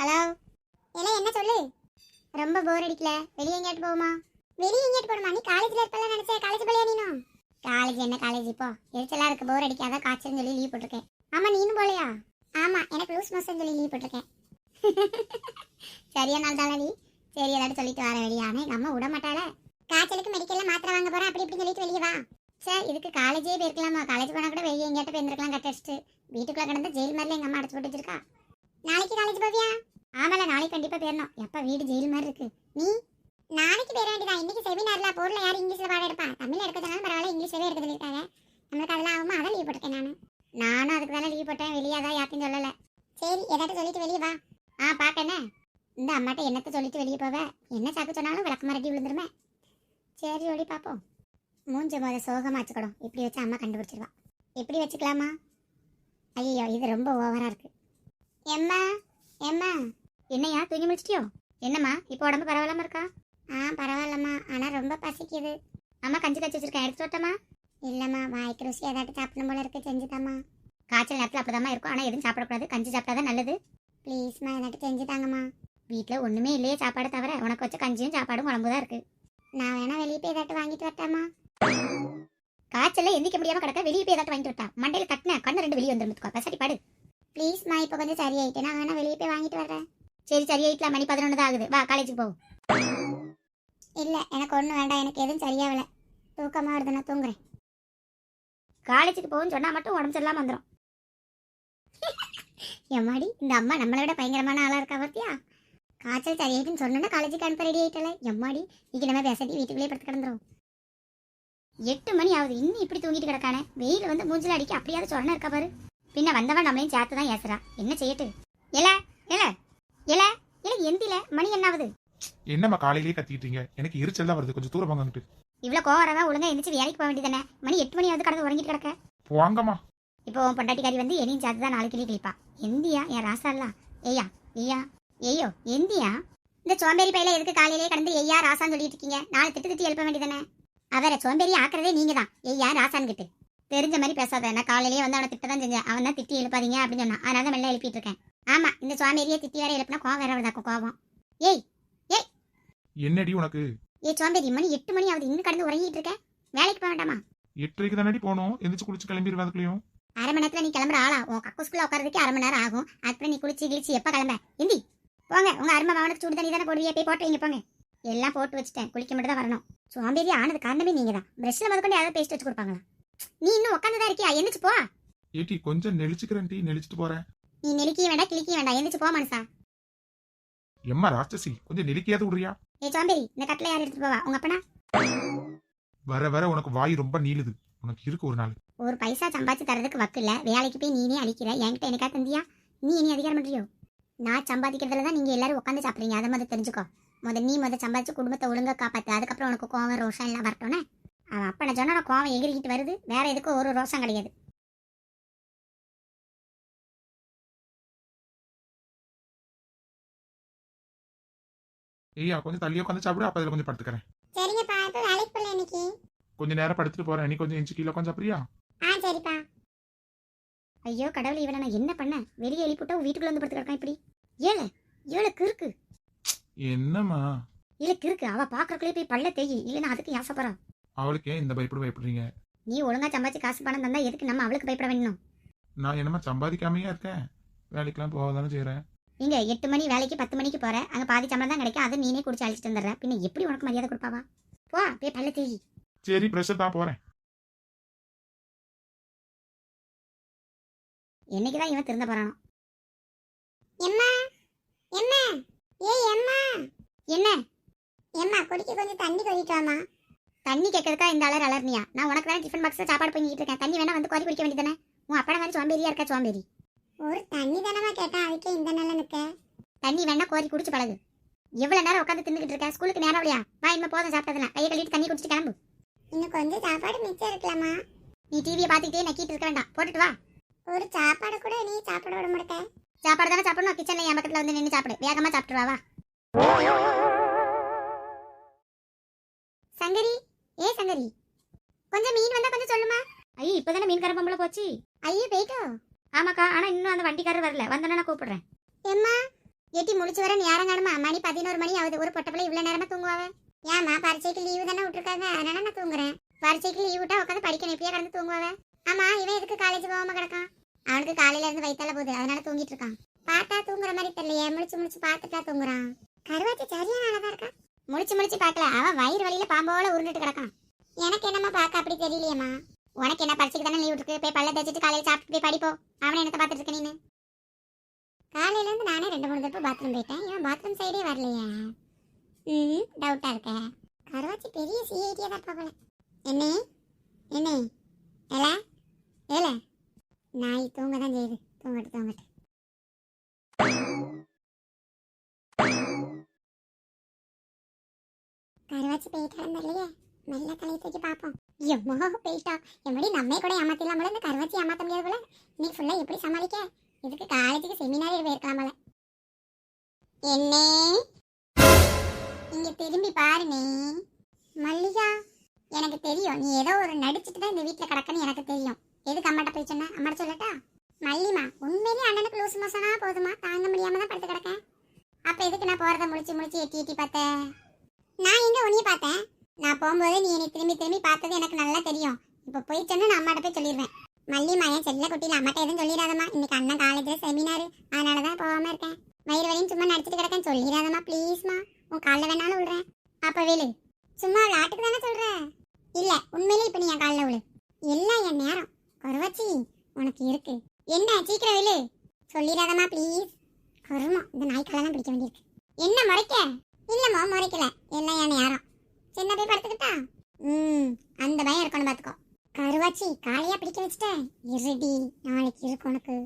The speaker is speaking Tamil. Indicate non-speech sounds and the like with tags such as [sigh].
ஹலோ எல்லாம் என்ன சொல்லு? ரொம்ப போர் அடிக்கல. வெளியே எங்கேயாட்டு போகுமா வெளியே எங்கேயாட்டு போகணுமா நீ காலேஜ்ல இருப்பல நினைச்ச. காலேஜ் போலியா நீனும் காலேஜ் என்ன காலேஜ் இப்போ? எரிச்சலா இருக்கு. போர் அடிக்காத காய்ச்சல்னு சொல்லி லீவ் போட்டிருக்கேன். ஆமா நீனும் போலையா? ஆமா எனக்கு லூஸ் மோசம் சொல்லி லீவ் போட்டிருக்கேன். [laughs] சரியா நாள் தானடி சரி எல்லாரும் சொல்லிட்டு வர வெளியானே ஆனா. எங்க அம்மா விட மாட்டாள காய்ச்சலுக்கு மெடிக்கல்ல மாத்திரை வாங்க போறேன். அப்படி இப்படி சொல்லிட்டு வெளியே வா. சார் இதுக்கு காலேஜே போயிருக்கலாமா? காலேஜ் போனா கூட வெளியே எங்கேயாட்ட போயிருந்துருக்கலாம். கட் அடிச்சுட்டு. வீட்டுக்குள்ள கிடந்த ஜெயில் மாதிரில எங்க அம்மா அடைச்சு போட்டு வச்சிருக்கா? நாளைக்கு காலேஜ் போவியா? ஆமால நாளைக்கு கண்டிப்பா போயிடணும் எப்ப வீடு ஜெயில் மாதிரி இருக்கு. நீ? நாளைக்கு போயிட வேண்டியதா? இன்னைக்கு செமினார்ல போர்ல யார் இங்கிலீஷ்ல பாடம் எடுப்பா? தமிழ்ல எடுக்கிறதுனால பரவாயில்ல இங்கிலீஷ்லவே எடுக்க சொல்லியிருக்காங்க. நம்மளுக்கு அதெல்லாம் ஆகுமா? அதான் லீவ் போட்டிருக்கேன் நான். நானும் அதுக்கு தானே லீவ் போட்டேன். வெளியே அதான் யாத்தையும் சொல்லல. சரி ஏதாட்டும் சொல்லிட்டு வெளியே வா. ஆ பாக்கண்ணே இந்த அம்மாட்ட என்னத்த சொல்லிட்டு வெளியே போவ? என்ன சாக்கு சொன்னாலும் விளக்க மரட்டி விழுந்துருமே. சரி ஓடி பாப்போம். மூஞ்ச முத சோகமா வச்சுக்கணும். இப்படி வச்சு அம்மா கண்டுபிடிச்சிருவா. இப்படி வச்சுக்கலாமா? ஐயோ இது ரொம்ப ஓவரா இருக்கு. எம்மா? எம்மா? என்னையா தூங்கி முடிச்சிட்டியோ என்னம்மா இப்போ உடம்பு பரவாயில்லாம இருக்கா? ஆ பரவாயில்லம்மா. ஆனா ரொம்ப பசிக்குது. அம்மா கஞ்சி கச்சி வச்சிருக்கேன். எடுத்து வரட்டுமா இல்லம்மா வாய்க்கு ருசி ஏதாட்டும் சாப்பிடணும் போல இருக்கு. செஞ்சுதாம்மா. காய்ச்சல் நேரத்தில் அப்படிதாம்மா இருக்கும். ஆனால் எதுவும் சாப்பிடக்கூடாது. கஞ்சி சாப்பிட்டாதான் நல்லது. ப்ளீஸ்மா ஏதாட்டும் செஞ்சு தாங்கம்மா. வீட்டில் ஒன்றுமே இல்லையே சாப்பாடு தவிர உனக்கு வச்ச கஞ்சியும் சாப்பாடும் குழம்பு தான் இருக்கு. நான் வேணா வெளியே போய் ஏதாட்டும் வாங்கிட்டு வரட்டாமா காய்ச்சல்ல எந்திக்க முடியாம கிடக்க வெளியே போய் ஏதாட்டும் வாங்கிட்டு வரட்டா. மண்டையில தட்டின கண்ணு ரெண்டு வெளியே வந்துருந்துக்கோ பெசாட்டி பாடு. ப்ளீஸ்மா இப்போ கொஞ்சம் சரியாயிட்டு நான் வேணா வெளியே போய் வாங்கிட்டு வரேன் சரி சரியாயிட்டலாம் மணி பதினொன்று தான் ஆகுது. வா காலேஜுக்கு போ இல்லை எனக்கு ஒன்றும் வேண்டாம். எனக்கு எதுவும் சரியாகல. தூக்கமாக வருது நான் தூங்குறேன். காலேஜுக்கு போகும்னு சொன்னால் மட்டும் உடம்பு சரியில்லாமல் வந்துடும் எம்மாடி இந்த அம்மா நம்மளை விட பயங்கரமான ஆளாக இருக்கா பார்த்தியா காய்ச்சல் சரியாயிட்டுன்னு சொன்னா காலேஜுக்கு அனுப்ப ரெடி ஆகிட்டல எம்மாடி இன்னைக்கு நம்ம பேசாட்டி வீட்டுக்குள்ளே படுத்து கிடந்துரும் எட்டு மணி ஆகுது. இன்னும் இப்படி தூங்கிட்டு கிடக்கானே. வெயில் வந்து மூஞ்சில் அடிக்க அப்படியாவது சொன்ன இருக்கா பாரு. பின்ன வந்தவன் நம்மளையும் சேர்த்து தான் ஏசுறா. என்ன செய்யட்டு? இல்லை இல்லை எல எல எந்தில மணி என்ன ஆகுது என்னம்மா காலையிலேயே கத்திக்கிட்டீங்க? எனக்கு எரிச்சல் தான் வருது. கொஞ்சம் தூரம் வாங்கிட்டு இவ்வளோ கோவரவா ஒழுங்கா எந்திரிச்சு வேலைக்கு போக வேண்டியதானே மணி எட்டு மணி ஆகுது கடந்து உறங்கிட்டு கிடக்க. வாங்கம்மா இப்போ உன் பொண்டாட்டிக்காரி வந்து என்னையும் சேர்த்து தான் நாளைக்கு கிளிப்பா எந்தியா? என் ராசாலா? ஏய்யா ஏய்யா ஏய்யோ எந்தியா? இந்த சோம்பேறி பையில எதுக்கு காலையிலேயே கடந்து ஐயா ராசான்னு சொல்லிட்டு இருக்கீங்க? நாளை திட்டு திட்டி எழுப்ப வேண்டியதானே அவரை சோம்பேறி ஆக்குறதே நீங்க தான் ஐயா ராசான்னு கிட்டு தெரிஞ்ச மாதிரி பேசாத. நான் காலையிலேயே வந்து அவனை திட்ட தான் செஞ்சேன். அவன் தான் திட்டி எழுப்பாதீங்க அப்படின்னு சொன்னான். அதனால தான் மெல்ல எழுப்பிட்டு இருக்கேன். ஆமா இந்த சோம்பேறியை திட்டி வேற எழுப்பினா கோவம் வேற வருதாக்கும் கோவம். ஏய் என்னடி உனக்கு? ஏய் சோம்பேறி மணி எட்டு மணி ஆகுது. இன்னும் கடந்து உறங்கிட்டு இருக்கேன். வேலைக்கு போக வேண்டாமா? எட்டரைக்கு தானடி போகணும். எந்திரிச்சு குளிச்சு கிளம்பிடுவேன் அதுக்குள்ளேயும். அரை மணி நேரத்துல நீ கிளம்புற ஆளா? உன் கக்கூஸ்குள்ள உட்காரதுக்கு அரை மணி நேரம் ஆகும். அதுக்கப்புறம் நீ குளிச்சு கிழிச்சு எப்ப கிளம்ப? இந்தி போங்க. உங்க அருமை மகனுக்கு சுடு தண்ணி தானே போடுவீங்க போய் போட்டு வைங்க போங்க. எல்லாம் போட்டு வச்சுட்டேன். குளிக்க மட்டும் தான் வரணும். சோம்பேறி ஆனது காரணமே நீங்க தான் பிரஷ்ல முதற்கொண்டு யாராவது பேஸ்ட் வச்சு கொடுப்பாங்களா? நீ இன்னும் உட்காந்துதான் இருக்கியா? எந்திரிச்சு போ. ஏட்டி கொஞ்சம் நெளிச்சுக்கிறேன் டீ நெளிச்சிட்டு போறேன். நீ நெருக்கியும் வேண்டாம் கிளிக்கியும் வேண்டாம். எந்திரிச்சு போ மனுஷா. எம்மா ராட்சசி கொஞ்சம் நெளிக்கையாவது விடுறியா? ஏ சோம்பேறி இந்த கட்டில யார் எடுத்துட்டு போவா? உங்க அப்பனா? வர வர உனக்கு வாய் ரொம்ப நீளுது. உனக்கு இருக்கு ஒரு நாள். ஒரு பைசா சம்பாதிச்சு தரதுக்கு வக்கு இல்ல. வேலைக்கு போய் நீனே அழிக்கிற. என்கிட்ட எனக்கா தந்தியா? நீ இனி அதிகாரம் பண்றியோ? நான் சம்பாதிக்கிறதுல தான் நீங்க எல்லாரும் உட்காந்து சாப்பிடுறீங்க. அதை முதல்ல தெரிஞ்சுக்கோ. முத நீ முத சம்பாதிச்சு குடும்பத்தை ஒழுங்கா காப்பாத்து. அதுக்கப்புறம் உனக்கு கோவம் ரோஷம் எல்லாம் வரட்டோன்னே அவன் அப்ப நான் சொன்னா கோவம் எகிரிக்கிட்டு வருது. வேற எதுக்கும் ஒரு ரோஷம் கிடையாது. ஐயா கொஞ்சம் தள்ளி உட்காந்து சாப்பிடு அப்ப அதுல கொஞ்சம் படுத்துக்கிறேன். சரிங்கப்பா இப்ப வேலைக்கு போல இன்னைக்கு. கொஞ்ச நேரம் படுத்துட்டு போறேன். நீ கொஞ்சம் இன்ச்சு கீழே உட்காந்து சாப்பிடுறியா? ஆ சரிப்பா. ஐயோ கடவுள் இவனை நான் என்ன பண்ண வெளியே எழுப்பிட்டா வீட்டுக்குள்ள வந்து படுத்து கிடக்கான் இப்படி. ஏழு ஏழு கிறுக்கு. என்னம்மா? இல்ல கிறுக்கு. அவ பாக்குறக்குள்ளே போய் பல்ல தேயி. இல்லைன்னா அதுக்கு ஆசைப்படுறா அவளுக்கு ஏன் இந்த பயப்பட பயப்படுறீங்க நீ ஒழுங்கா சம்பாதிச்சு காசு பணம் தந்தா எதுக்கு நம்ம அவளுக்கு பயப்பட வேணும்? நான் என்னம்மா சம்பாதிக்காமையா இருக்கேன்? வேலைக்கெல்லாம் போக தானே செய்யறேன் இங்க எட்டு மணி வேலைக்கு பத்து மணிக்கு போற அங்க பாதி சம்பளம் தான் கிடைக்கும் அதை நீனே குடிச்சு அழிச்சிட்டு வந்துடுற. பின்ன எப்படி உனக்கு மரியாதை கொடுப்பாவா? போ போய் பல்ல தேயி. சரி ப்ரெஷர் தான் போறேன். என்னைக்குதான் இவன் திருந்த போறானோ? எம்மா எம்மா ஏய் எம்மா. என்ன? எம்மா குடிக்க கொஞ்சம் தண்ணி கொதிட்டாமா தண்ணி கேட்கறதுக்கா இந்த அலர் அலர்னியா? நான் உனக்கு தானே டிஃபன் பாக்ஸ்ல சாப்பாடு பண்ணிட்டு இருக்கேன். தண்ணி வேணா வந்து கோரி குடிக்க வேண்டியதானே உன் அப்பட மாதிரி சோம்பேறியா இருக்கா சோம்பேறி. ஒரு தண்ணி தானமா கேட்டா அதுக்கே இந்த நல்ல நிக்க தண்ணி வேணா கோரி குடிச்சு பழகு. எவ்வளவு நேரம் உட்காந்து தின்னுக்கிட்டு இருக்க? ஸ்கூலுக்கு நேரம் இல்லையா? வா இனிமே போதும் சாப்பிட்டதுல கையை கழுவிட்டு தண்ணி குடிச்சிட்டு கிளம்பு. இன்னும் கொஞ்சம் சாப்பாடு மிச்சம் இருக்கலாமா நீ டிவியை பார்த்துக்கிட்டே நக்கிட்டு இருக்க வேண்டாம். போட்டுட்டு வா. ஒரு சாப்பாடு கூட நீ சாப்பிட விட மாட்டேன் சாப்பாடு தானே சாப்பிடணும்? கிச்சன்ல என் பக்கத்துல வந்து நின்று சாப்பிடு. வேகமா சாப்பிட்டு வா வா. சங்கரி சங்கரி கொஞ்சம் மீன் வந்தா கொஞ்சம் சொல்லுமா? ஐயோ இப்பதானே மீன்கார பொம்பளை போச்சு? ஐயோ போயிட்டோ. ஆமாக்கா ஆனா இன்னும் அந்த வண்டிக்காரர் வரல. வந்தோன்னா நான் கூப்பிடுறேன். எம்மா எட்டி முழிச்சு வர நேரம் காணுமா? மணி பதினோரு மணி ஆகுது. ஒரு பொட்டப்பிள்ளை இவ்வளவு நேரமா தூங்குவாவ? ஏமா பரீட்சைக்கு லீவு தானே விட்டுருக்காங்க. அதனால நான் தூங்குறேன். பரீட்சைக்கு லீவ் விட்டா உட்காந்து படிக்கணும். இப்படியே கடந்து தூங்குவாவ? ஆமா இவன் எதுக்கு காலேஜ் போகாம கிடக்கான்? அவனுக்கு காலையில இருந்து வயித்தால போகுது. அதனால தூங்கிட்டு இருக்கான். பார்த்தா தூங்குற மாதிரி தெரியலையே. முழிச்சு முழிச்சு பார்த்துட்டா தூங்குறான். கருவாச்சி சரியான அழகா இருக்கா முழிச்சு முழிச்சு பார்க்கல. அவன் வயிறு வழியில பாம்போல உருண்டுட்டு கிடக்கான். எனக்கு என்னமா பார்க்க அப்படி தெரியலையம்மா? உனக்கு என்ன படிச்சுக்கு தானே லீவ் இருக்கு? போய் பல்ல தச்சுட்டு காலையில் சாப்பிட்டு போய் படிப்போ. அவனை என்னத்தை பார்த்துட்டு இருக்க நீனு? காலையிலேருந்து நானே ரெண்டு மூணு தடவை பாத்ரூம் போயிட்டேன். இவன் பாத்ரூம் சைடே வரலையே. ம் டவுட்டாக இருக்கேன் கருவாச்சி பெரிய சிஐடியாக தான் போகல என்ன? என்ன? ஏல? ஏல? நாய் தூங்க தான் செய்யுது. தூங்கட்டு தூங்கட்டு. கருவாச்சி போயிட்டாலும் இல்லையே மெல்ல தலையை தூக்கி பார்ப்போம். எம்மோ போயிட்டா. எப்படி நம்மே கூட ஏமாத்திடலாம் போல இந்த கருவச்சி ஏமாத்த முடியாது போல. நீ ஃபுல்லா எப்படி சமாளிக்க? இதுக்கு காலேஜுக்கு செமினார் போயிருக்கலாம் போல. என்ன? இங்க திரும்பி பாருனே. மல்லிகா எனக்கு தெரியும். நீ ஏதோ ஒரு நடிச்சுட்டு தான் இந்த வீட்டில் கிடக்குன்னு எனக்கு தெரியும். எதுக்கு அம்மாட்ட போய் சொன்ன? அம்மாட்ட சொல்லட்டா? மல்லிமா உண்மையிலேயே அண்ணனுக்கு லூசு மோசனா போதுமா? தாங்க முடியாம தான் படுத்து கிடக்கேன். அப்ப எதுக்கு நான் போறத முடிச்சு முடிச்சு எட்டி எட்டி பார்த்தேன் நான் எங்க உன்னைய பார்த்தேன்? நான் போகும்போது நீ என்னை திரும்பி திரும்பி பார்த்தது எனக்கு நல்லா தெரியும். இப்போ போயிட்டேன்னு நான் அம்மாட்ட போய் சொல்லிடுவேன். மல்லிமா என் செல்ல குட்டியில் அம்மாட்ட எதுவும் சொல்லிடாதம்மா. இன்னைக்கு அண்ணன் காலேஜில் செமினார் அதனால தான் போகாம இருக்கேன். வயிறு வரையும் சும்மா நடிச்சிட்டு கிடக்கேன் சொல்லிடாதம்மா ப்ளீஸ்மா உன் காலில் வேணாலும் விடுறேன். அப்போ வேலு சும்மா விளாட்டுக்கு தானே சொல்கிற இல்லை உண்மையிலே இப்போ நீ என் காலில் விழு. எல்லாம் என் நேரம். கருவாச்சி உனக்கு இருக்கு. என்ன சீக்கிரம் வேலு சொல்லிடாதம்மா ப்ளீஸ் கருமா இந்த நாய்க்கெல்லாம் தான் பிடிக்க வேண்டியிருக்கு. என்ன முறைக்க? இல்லம்மா முறைக்கல. எல்லாம் என் நேரம். என்ன போய் படுத்துக்கிட்டா? ம் அந்த பயம் இருக்கணும் பாத்துக்கோ. கருவாச்சி காளையா பிடிக்க வச்சுட்டேன். இருடி நாளைக்கு இருக்கு உனக்கு.